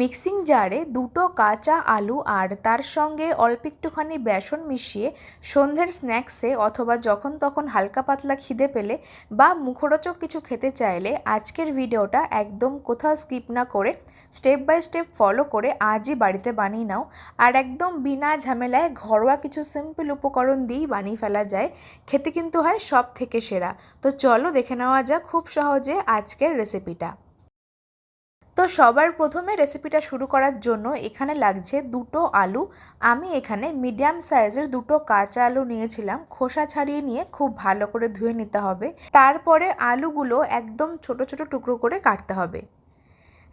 Mixing জারে দুটো কাঁচা আলু আর তার সঙ্গে অল্প একটুখানি বেসন মিশিয়ে সন্ধ্যের স্ন্যাক্সে অথবা যখন তখন হালকা পাতলা খিদে পেলে বা মুখরোচক কিছু খেতে চাইলে আজকের ভিডিওটা একদম কোথাও স্কিপ না করে স্টেপ বাই স্টেপ ফলো করে আজই বাড়িতে বানিয়ে নাও। আর একদম বিনা ঝামেলায় ঘরোয়া কিছু সিম্পল উপকরণ দিয়েই বানিয়ে ফেলা যায়। খেতে কিন্তু হয় সব থেকে সেরা। তো চলো দেখে নেওয়া যাক খুব সহজে আজকের রেসিপিটা তো সবার প্রথমে রেসিপিটা শুরু করার জন্য এখানে লাগছে দুটো আলু। আমি এখানে মিডিয়াম সাইজের দুটো কাঁচা আলু নিয়েছিলাম। খোসা ছাড়িয়ে নিয়ে খুব ভালো করে ধুয়ে নিতে হবে। তারপরে আলুগুলো একদম ছোট ছোট টুকরো করে কাটতে হবে।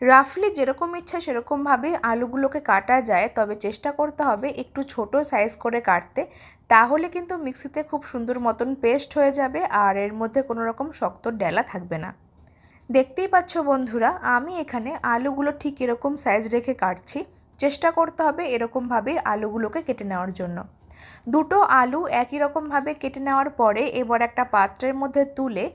রাফলি যেরকম ইচ্ছা সেরকমভাবে আলুগুলোকে কাটা যায়, তবে চেষ্টা করতে হবে একটু ছোট সাইজ করে কাটতে। তাহলে কিন্তু মিক্সিতে খুব সুন্দর মতন পেস্ট হয়ে যাবে আর এর মধ্যে কোনো রকম শক্ত ডেলা থাকবে না। দেখতেই পাচ্ছ বন্ধুরা, আমি এখানে আলুগুলো ঠিক এরকম সাইজ রেখে কাটছি। চেষ্টা করতে হবে এরকমভাবে আলুগুলোকে কেটে নেওয়ার জন্য। দুটো আলু একই রকমভাবে কেটে নেওয়ার পরে এবার একটা পাত্রের মধ্যে তুলে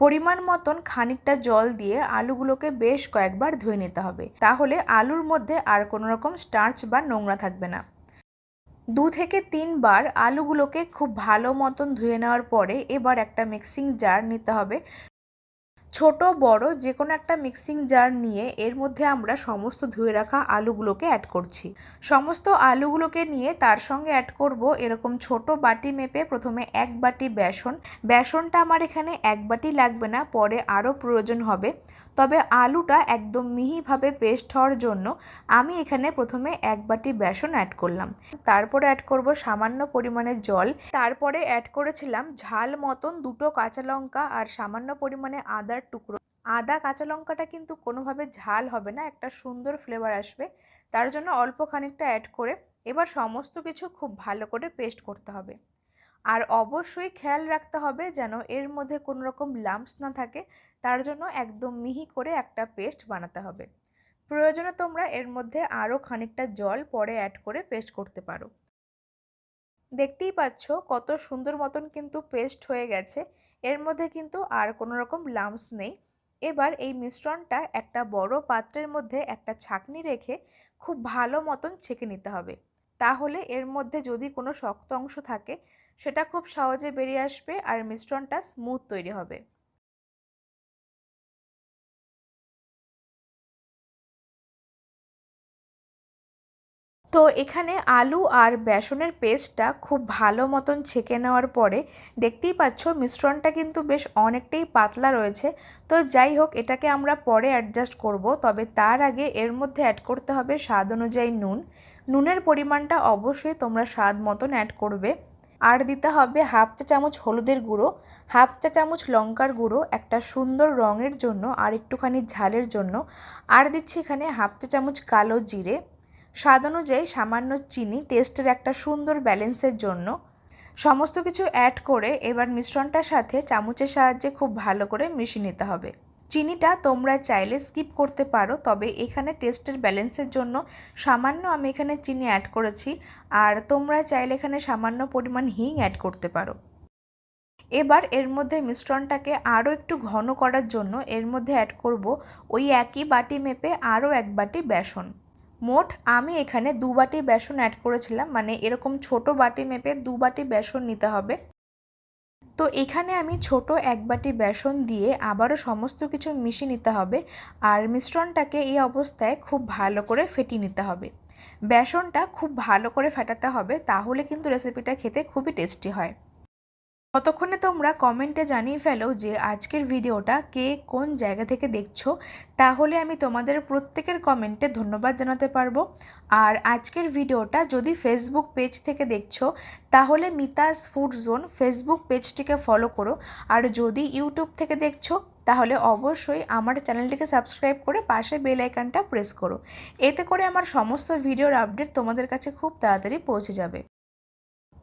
পরিমাণ মতন খানিকটা জল দিয়ে আলুগুলোকে বেশ কয়েকবার ধুয়ে নিতে হবে। তাহলে আলুর মধ্যে আর কোনো রকম স্টার্চ বা নোংরা থাকবে না। দু থেকে তিনবার আলুগুলোকে খুব ভালো মতন ধুয়ে নেওয়ার পরে এবার একটা মিক্সিং জার নিতে হবে। ছোট, বড় যে কোনো একটা মিক্সিং জার নিয়ে এর মধ্যে আমরা সমস্ত ধুয়ে রাখা আলুগুলোকে অ্যাড করছি। সমস্ত আলুগুলোকে নিয়ে তার সঙ্গে অ্যাড করব এরকম ছোট বাটি মেপে প্রথমে এক বাটি বেসন। বেসনটা আমার এখানে এক বাটি লাগবে না, পরে আরও প্রয়োজন হবে। তবে আলুটা একদম মিহিভাবে পেস্ট হওয়ার জন্য আমি এখানে প্রথমে এক বাটি বেসন অ্যাড করলাম। তারপরে অ্যাড করব সামান্য পরিমাণে জল। তারপরে অ্যাড করেছিলাম ঝাল মতন দুটো কাঁচা লঙ্কা আর সামান্য পরিমাণে আদার টুকরো। আদা, কাঁচা লঙ্কাটা কিন্তু কোনোভাবে ঝাল হবে না, একটা সুন্দর ফ্লেভার আসবে। তার জন্য অল্প খানিকটা অ্যাড করে এবার সমস্ত কিছু খুব ভালো করে পেস্ট করতে হবে। আর অবশ্যই খেয়াল রাখতে হবে যেন এর মধ্যে কোনো রকম লাম্পস না থাকে, তার জন্য একদম মিহি করে একটা পেস্ট বানাতে হবে। প্রয়োজনে তোমরা এর মধ্যে আরও খানিকটা জল পরে অ্যাড করে পেস্ট করতে পারো। দেখতেই পাচ্ছ কত সুন্দর মতন কিন্তু পেস্ট হয়ে গেছে। এর মধ্যে কিন্তু আর কোনো রকম লামস নেই। এবার এই মিশ্রণটা একটা বড় পাত্রের মধ্যে একটা ছাকনি রেখে খুব ভালো মতন ছেঁকে নিতে হবে। তাহলে এর মধ্যে যদি কোনো শক্ত অংশ থাকে, সেটা খুব সহজে বেরিয়ে আসবে আর মিশ্রণটা স্মুথ তৈরি হবে। তো এখানে আলু আর বেসনের পেস্টটা খুব ভালো মতন ছেঁকে নেওয়ার পরে দেখতেই পাচ্ছ মিশ্রণটা কিন্তু বেশ অনেকটাই পাতলা রয়েছে। তো যাই হোক, এটাকে আমরা পরে অ্যাডজাস্ট করব, তবে তার আগে এর মধ্যে অ্যাড করতে হবে স্বাদ অনুযায়ী নুন। নুনের পরিমাণটা অবশ্যই তোমরা স্বাদ মতন অ্যাড করবে। আর দিতে হবে হাফ চা চামচ হলুদের গুঁড়ো, হাফ চা চামচ লঙ্কার গুঁড়ো, একটা সুন্দর রঙের জন্য আর একটুখানি ঝালের জন্য। আর দিচ্ছি এখানে হাফ চা চামচ কালো জিরে। স্বাদ অনুযায়ী সামান্য চিনি, টেস্টের একটা সুন্দর ব্যালেন্সের জন্য। সমস্ত কিছু অ্যাড করে এবার মিশ্রণটার সাথে চামচের সাহায্যে খুব ভালো করে মিশিয়ে নিতে হবে। চিনিটা তোমরা চাইলে স্কিপ করতে পারো, তবে এখানে টেস্টের ব্যালেন্সের জন্য সামান্য আমি এখানে চিনি অ্যাড করেছি, আর তোমরা চাইলে এখানে সামান্য পরিমাণ হিং অ্যাড করতে পারো। এবার এর মধ্যে মিশ্রণটাকে আরও একটু ঘন করার জন্য এর মধ্যে অ্যাড করব ওই একই বাটি মেপে আরও এক বাটি বেসন। মোট আমি এখানে দু বাটি বেসন অ্যাড করেছিলাম মানে এরকম ছোট বাটি মেপে দু বাটি বেসন নিতে হবে। তো এখানে আমি ছোট এক বাটি বেসন দিয়ে আবারও সমস্ত কিছু মিশিয়ে নিতে হবে আর মিশ্রণটাকে এই অবস্থায় খুব ভালো করে ফেটিয়ে নিতে হবে। বেসনটা খুব ভালো করে ফেটাতে হবে, তাহলে কিন্তু রেসিপিটা খেতে খুবই টেস্টি হয়। ততক্ষণে তোমরা কমেন্টে জানিয়ে ফেলো যে আজকের ভিডিওটা কে কোন জায়গা থেকে দেখছ। তাহলে আমি তোমাদের প্রত্যেকের কমেন্টে ধন্যবাদ জানাতে পারব। আর আজকের ভিডিওটা যদি ফেসবুক পেজ থেকে দেখছ, তাহলে মিতাস ফুড জোন ফেসবুক পেজটিকে ফলো করো। আর যদি ইউটিউব থেকে দেখছ, তাহলে অবশ্যই আমার চ্যানেলটিকে সাবস্ক্রাইব করে পাশে বেল আইকনটা প্রেস করো। এতে করে আমার সমস্ত ভিডিওর আপডেট তোমাদের কাছে খুব তাড়াতাড়ি পৌঁছে যাবে।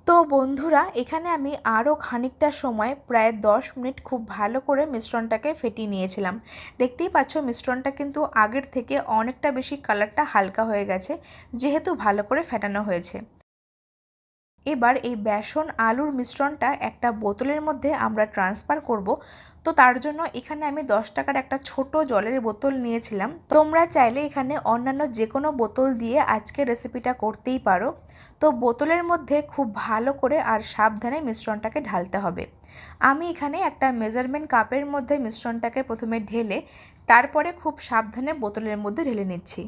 তো বন্ধুরা, এখানে আমি আরও খানিকটা সময়, প্রায় দশ মিনিট খুব ভালো করে মিশ্রণটাকে ফেটিয়ে নিয়েছিলাম। দেখতেই পাচ্ছ, মিশ্রণটা কিন্তু আগের থেকে অনেকটা বেশি কালারটা হালকা হয়ে গেছে, যেহেতু ভালো করে ফেটানো হয়েছে। এবার এই বেসন আলুর মিশ্রণটা একটা বোতলের মধ্যে আমরা ট্রান্সফার করব। তো তার জন্য এখানে আমি দশ টাকার একটা ছোট জলের বোতল নিয়েছিলাম। তোমরা চাইলে এখানে অন্যান্য যে কোনো বোতল দিয়ে আজকে রেসিপিটা করতেই পারো। তো বোতলের মধ্যে খুব ভালো করে আর সাবধানে মিশ্রণটাকে ঢালতে হবে। আমি এখানে একটা মেজারমেন্ট কাপের মধ্যে মিশ্রণটাকে প্রথমে ঢেলে, তারপরে খুব সাবধানে বোতলের মধ্যে ঢেলে নিচ্ছি।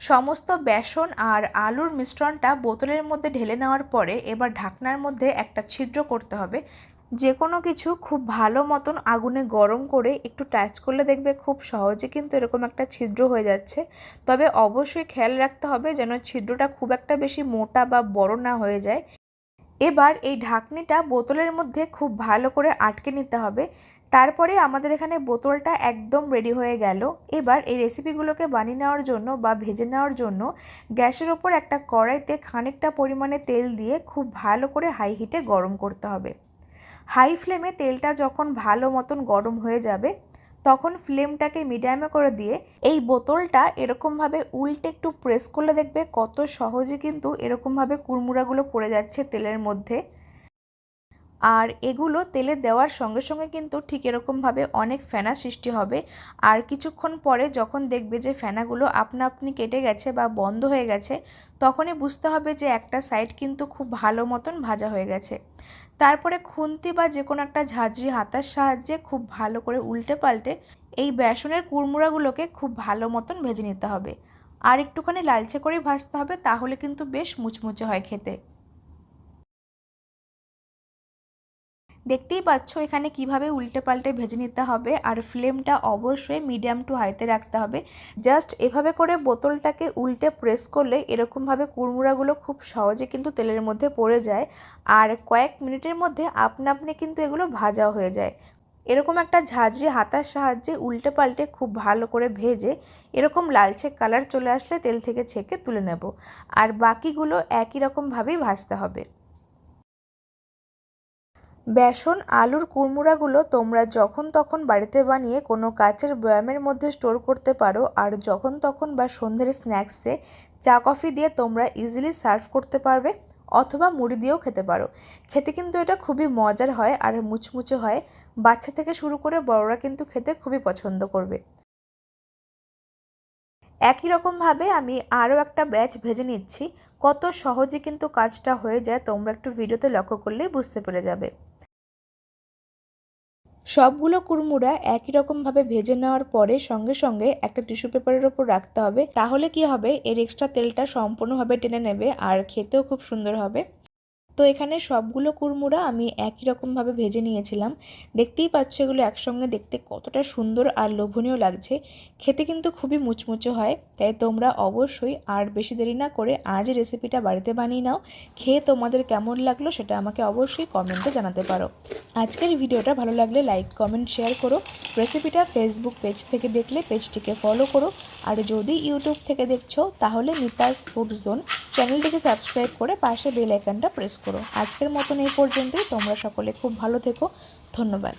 সমস্ত বেসন আর আলুর মিশ্রণটা বোতলের মধ্যে ঢেলে নেওয়ার পরে এবার ঢাকনার মধ্যে একটা ছিদ্র করতে হবে। যে কোনো কিছু খুব ভালো মতন আগুনে গরম করে একটু টাচ করলে দেখবে খুব সহজে কিন্তু এরকম একটা ছিদ্র হয়ে যাচ্ছে। তবে অবশ্যই খেয়াল রাখতে হবে যেন ছিদ্রটা খুব একটা বেশি মোটা বা বড় না হয়ে যায়। এবার এই ঢাকনিটা বোতলের মধ্যে খুব ভালো করে আটকে নিতে হবে। তারপরে আমাদের এখানে বোতলটা একদম রেডি হয়ে গেল। এবার এই রেসিপিগুলোকে বানিয়ে নেওয়ার জন্য বা ভেজে নেওয়ার জন্য গ্যাসের ওপর একটা কড়াইতে খানিকটা পরিমাণে তেল দিয়ে খুব ভালো করে হাই হিটে গরম করতে হবে। হাই ফ্লেমে তেলটা যখন ভালো মতন গরম হয়ে যাবে, তখন ফ্লেমটাকে মিডিয়ামে করে দিয়ে এই বোতলটা এরকমভাবে উল্টে একটু প্রেস করলে দেখবে কত সহজে কিন্তু এরকমভাবে কুড়মুড়াগুলো পড়ে যাচ্ছে তেলের মধ্যে। আর এগুলো তেলে দেওয়ার সঙ্গে সঙ্গে কিন্তু ঠিক এরকমভাবে অনেক ফেনা সৃষ্টি হবে। আর কিছুক্ষণ পরে যখন দেখবে যে ফেনাগুলো আপনা আপনি কেটে গেছে বা বন্ধ হয়ে গেছে, তখনই বুঝতে হবে যে একটা সাইড কিন্তু খুব ভালো মতন ভাজা হয়ে গেছে। তারপরে খুন্তি বা যে কোনো একটা ঝাঁঝরি হাতার সাহায্যে খুব ভালো করে উল্টে পাল্টে এই বেসনের কুড়মুড়াগুলোকে খুব ভালো মতন ভেজে নিতে হবে। আর একটুখানি লালচে করে ভাজতে হবে, তাহলে কিন্তু বেশ মুচমুচে হয় খেতে। দেখতেই পাচ্ছ এখানে কীভাবে উল্টে পাল্টে ভেজে নিতে হবে আর ফ্লেমটা অবশ্যই মিডিয়াম টু হাইতে রাখতে হবে। জাস্ট এভাবে করে বোতলটাকে উল্টে প্রেস করলে এরকমভাবে কুড়মুড়াগুলো খুব সহজে কিন্তু তেলের মধ্যে পড়ে যায় আর কয়েক মিনিটের মধ্যে আপনা আপনি কিন্তু এগুলো ভাজা হয়ে যায়। এরকম একটা ঝাঁঝরি হাতার সাহায্যে উল্টে পাল্টে খুব ভালো করে ভেজে এরকম লালচে কালার চলে আসলে তেল থেকে ছেঁকে তুলে নেব। আর বাকিগুলো একই রকমভাবেই ভাজতে হবে। বেসন, আলুর কুড়মুড়াগুলো তোমরা যখন তখন বাড়িতে বানিয়ে কোনো কাচের বয়ামের মধ্যে স্টোর করতে পারো আর যখন তখন বা সন্ধ্যের স্ন্যাক্সে চা, কফি দিয়ে তোমরা ইজিলি সার্ভ করতে পারবে অথবা মুড়ি দিয়েও খেতে পারো। খেতে কিন্তু এটা খুবই মজার হয় আর মুচমুচে হয়। বাচ্চা থেকে শুরু করে বড়রা কিন্তু খেতে খুবই পছন্দ করবে। একই রকমভাবে আমি আরও একটা ব্যাচ ভেজে নিচ্ছি। কত সহজে কিন্তু কাজটা হয়ে যায় তোমরা একটু ভিডিওতে লক্ষ্য করলেই বুঝতে পেরে যাবে। সবগুলো কুড়মুড়া একই রকমভাবে ভেজে নেওয়ার পরে সঙ্গে সঙ্গে একটা টিস্যু পেপারের ওপর রাখতে হবে। তাহলে কি হবে? এর এক্সট্রা তেলটা সম্পূর্ণভাবে টেনে নেবে আর খেতেও খুব সুন্দর হবে। তো এখানে সবগুলো কুড়মুড়া আমি একই রকমভাবে ভেজে নিয়েছিলাম। দেখতেই পাচ্ছ এগুলো একসঙ্গে দেখতে কতটা সুন্দর আর লোভনীয় লাগছে। খেতে কিন্তু খুবই মুচমুচে হয়, তাই তোমরা অবশ্যই আর বেশি দেরি না করে আজ রেসিপিটা বাড়িতে বানিয়ে নাও। খেয়ে তোমাদের কেমন লাগল সেটা আমাকে অবশ্যই কমেন্টে জানাতে পারো। আজকের ভিডিওটা ভালো লাগলে লাইক, কমেন্ট, শেয়ার করো। রেসিপিটা ফেসবুক পেজ থেকে দেখলে পেজটিকে ফলো করো। আর যদি ইউটিউব থেকে দেখছ, তাহলে মিতাস ফুড জোন চ্যানেলটিকে সাবস্ক্রাইব করে পাশে বেল আইকনটা প্রেস করো। আজকের মতন এই পর্যন্তই। তোমরা সকলে খুব ভালো থেকো। ধন্যবাদ।